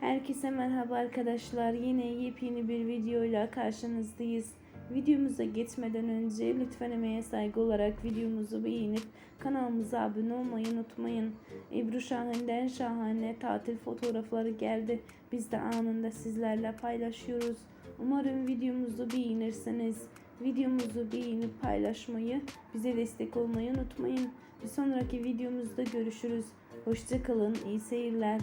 Herkese merhaba arkadaşlar. Yine yepyeni bir videoyla karşınızdayız. Videomuza geçmeden önce lütfen emeğe saygı olarak videomuzu beğenip kanalımıza abone olmayı unutmayın. Ebru Şahin'den şahane tatil fotoğrafları geldi. Biz de anında sizlerle paylaşıyoruz. Umarım videomuzu beğenirsiniz. Videomuzu beğenip paylaşmayı, bize destek olmayı unutmayın. Bir sonraki videomuzda görüşürüz. Hoşçakalın, iyi seyirler.